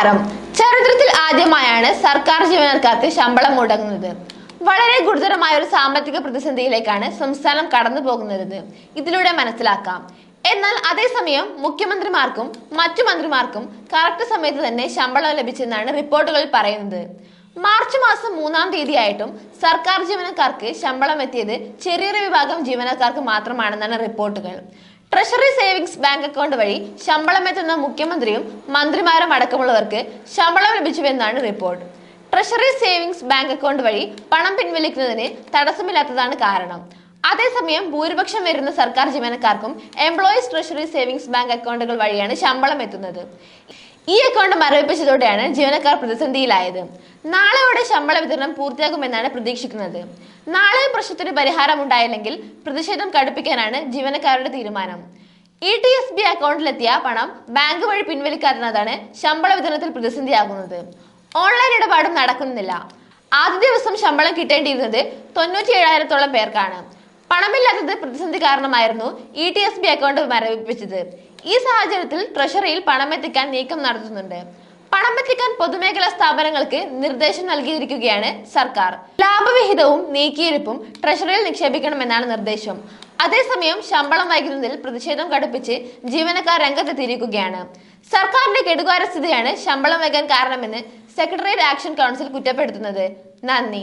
നമസ്കാരം. ചരിത്രത്തിൽ ആദ്യമായാണ് സർക്കാർ ജീവനക്കാർക്ക് ശമ്പളം മുടങ്ങുന്നത്. വളരെ ഗുരുതരമായ ഒരു സാമ്പത്തിക പ്രതിസന്ധിയിലേക്കാണ് സംസ്ഥാനം കടന്നു പോകുന്നത്. ഇതിലൂടെ മനസ്സിലാക്കാം. എന്നാൽ അതേസമയം മുഖ്യമന്ത്രിമാർക്കും മറ്റു മന്ത്രിമാർക്കും കറക്റ്റ് സമയത്ത് തന്നെ ശമ്പളം ലഭിച്ചെന്നാണ് റിപ്പോർട്ടുകൾ പറയുന്നത്. മാർച്ച് മാസം മൂന്നാം തീയതിയായിട്ടും സർക്കാർ ജീവനക്കാർക്ക് ശമ്പളം എത്തിയത് ചെറിയൊരു വിഭാഗം ജീവനക്കാർക്ക് മാത്രമാണെന്നാണ് റിപ്പോർട്ടുകൾ. ട്രഷറി സേവിങ്സ് ബാങ്ക് അക്കൗണ്ട് വഴി ശമ്പളം എത്തുന്ന മുഖ്യമന്ത്രിയും മന്ത്രിമാരും അടക്കമുള്ളവർക്ക് ശമ്പളം ലഭിച്ചുവെന്നാണ് report treasury savings bank account വഴി പണം പിൻവലിക്കുന്നതിന് തടസ്സമില്ലാത്തതാണ് കാരണം. അതേസമയം ഭൂരിപക്ഷം വരുന്ന സർക്കാർ ജീവനക്കാർക്കും എംപ്ലോയീസ് ട്രഷറി സേവിങ്സ് ബാങ്ക് അക്കൗണ്ടുകൾ വഴിയാണ് ശമ്പളം എത്തുന്നത്. ഈ അക്കൗണ്ട് മരവിപ്പിച്ചതോടെയാണ് ജീവനക്കാർ പ്രതിസന്ധിയിലായത്. നാളെയോടെ ശമ്പള വിതരണം പൂർത്തിയാകുമെന്നാണ് പ്രതീക്ഷിക്കുന്നത്. നാളെ പ്രശ്നത്തിന് പരിഹാരം ഉണ്ടായില്ലെങ്കിൽ പ്രതിഷേധം കടുപ്പിക്കാനാണ് ജീവനക്കാരുടെ തീരുമാനം. ഇ ടി എസ് ബി അക്കൗണ്ടിലെത്തിയ പണം ബാങ്ക് വഴി പിൻവലിക്കാത്തതാണ് ശമ്പള വിതരണത്തിൽ പ്രതിസന്ധിയാകുന്നത്. ഓൺലൈൻ ഇടപാടും നടക്കുന്നില്ല. ആദ്യ ദിവസം ശമ്പളം കിട്ടേണ്ടിയിരുന്നത് തൊണ്ണൂറ്റി ഏഴായിരത്തോളം പേർക്കാണ്. പണമില്ലാത്തത് പ്രതിസന്ധി കാരണമായിരുന്നു E T S B account മരവിപ്പിച്ചത്. ഈ സാഹചര്യത്തിൽ ട്രഷറിയിൽ പണമെത്തിക്കാൻ നീക്കം നടത്തുന്നുണ്ട്. പണമെത്തിക്കാൻ പൊതുമേഖലാ സ്ഥാപനങ്ങൾക്ക് നിർദ്ദേശം നൽകിയിരിക്കുകയാണ് സർക്കാർ. ലാഭവിഹിതവും നീക്കിയിരിപ്പും ട്രഷറിയിൽ നിക്ഷേപിക്കണമെന്നാണ് നിർദ്ദേശം. അതേസമയം ശമ്പളം വൈകുന്നതിൽ പ്രതിഷേധം കടുപ്പിച്ച് ജീവനക്കാർ രംഗത്തെത്തിയിരിക്കുകയാണ്. സർക്കാരിന്റെ കെടുകാര്യസ്ഥിതിയാണ് ശമ്പളം വൈകാൻ കാരണമെന്ന് സെക്രട്ടേറിയറ്റ് ആക്ഷൻ കൗൺസിൽ കുറ്റപ്പെടുത്തുന്നത്. നന്ദി.